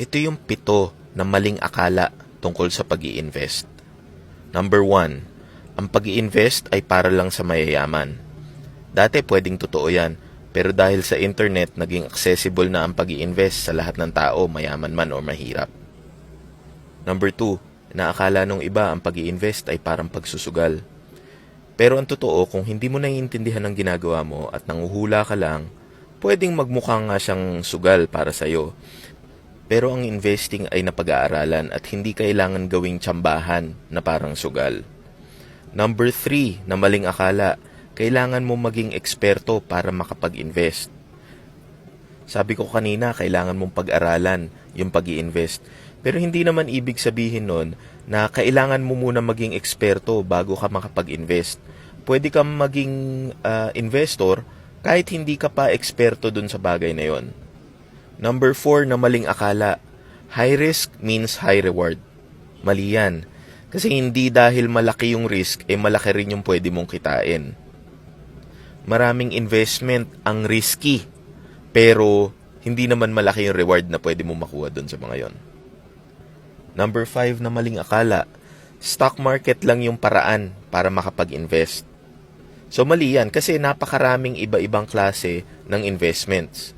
Ito yung pito na maling akala tungkol sa pag invest Number one, ang pag invest ay para lang sa mayayaman. Dati pwedeng totoo yan, pero dahil sa internet, naging accessible na ang pag invest sa lahat ng tao, mayaman man o mahirap. Number two, naakala nung iba ang pag invest ay parang pagsusugal. Pero ang totoo, kung hindi mo naiintindihan ang ginagawa mo at nanguhula ka lang, pwedeng magmukha nga siyang sugal para sa'yo. Pero ang investing ay napag-aaralan at hindi kailangan gawing tsambahan na parang sugal. Number three, na maling akala, kailangan mo maging eksperto para makapag-invest. Sabi ko kanina, kailangan mong pag-aralan yung pag invest Pero hindi naman ibig sabihin nun na kailangan mo muna maging eksperto bago ka makapag-invest. Pwede kang maging ah, investor kahit hindi ka pa eksperto dun sa bagay na yon. Number four na maling akala, high risk means high reward. Mali yan. Kasi hindi dahil malaki yung risk, eh malaki rin yung pwede mong kitain. Maraming investment ang risky, pero hindi naman malaki yung reward na pwede mong makuha dun sa mga yon. Number five na maling akala, stock market lang yung paraan para makapag-invest. So mali yan kasi napakaraming iba-ibang klase ng investments.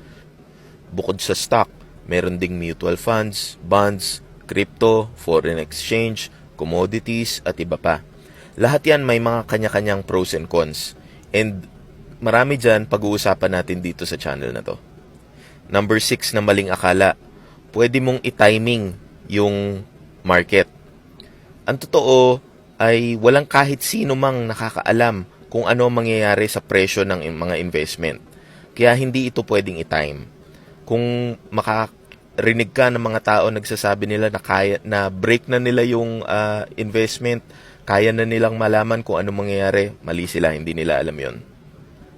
Bukod sa stock, meron ding mutual funds, bonds, crypto, foreign exchange, commodities, at iba pa. Lahat yan may mga kanya-kanyang pros and cons. And marami dyan pag-uusapan natin dito sa channel na to. Number 6 na maling akala, pwede mong i-timing yung market. Ang totoo ay walang kahit sino mang nakakaalam kung ano ang mangyayari sa presyo ng mga investment. Kaya hindi ito pwedeng i-time. Kung makarinig ka ng mga tao nagsasabi nila na kaya na break na nila yung ah, investment, kaya na nilang malaman kung ano mangyayari, mali sila, hindi nila alam yon.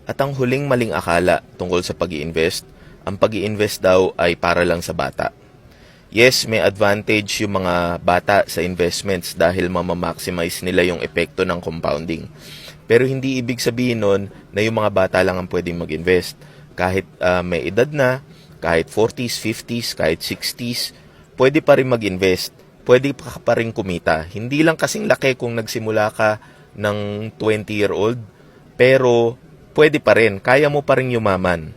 At ang huling maling akala tungkol sa pag invest ang pag invest daw ay para lang sa bata. Yes, may advantage yung mga bata sa investments dahil mamamaximize nila yung epekto ng compounding. Pero hindi ibig sabihin nun na yung mga bata lang ang pwedeng mag-invest. Kahit ah, may edad na, kahit 40s, 50s, kahit 60s, pwede pa rin mag-invest. Pwede pa pa rin kumita. Hindi lang kasing laki kung nagsimula ka ng 20-year-old, pero pwede pa rin. Kaya mo pa rin yumaman.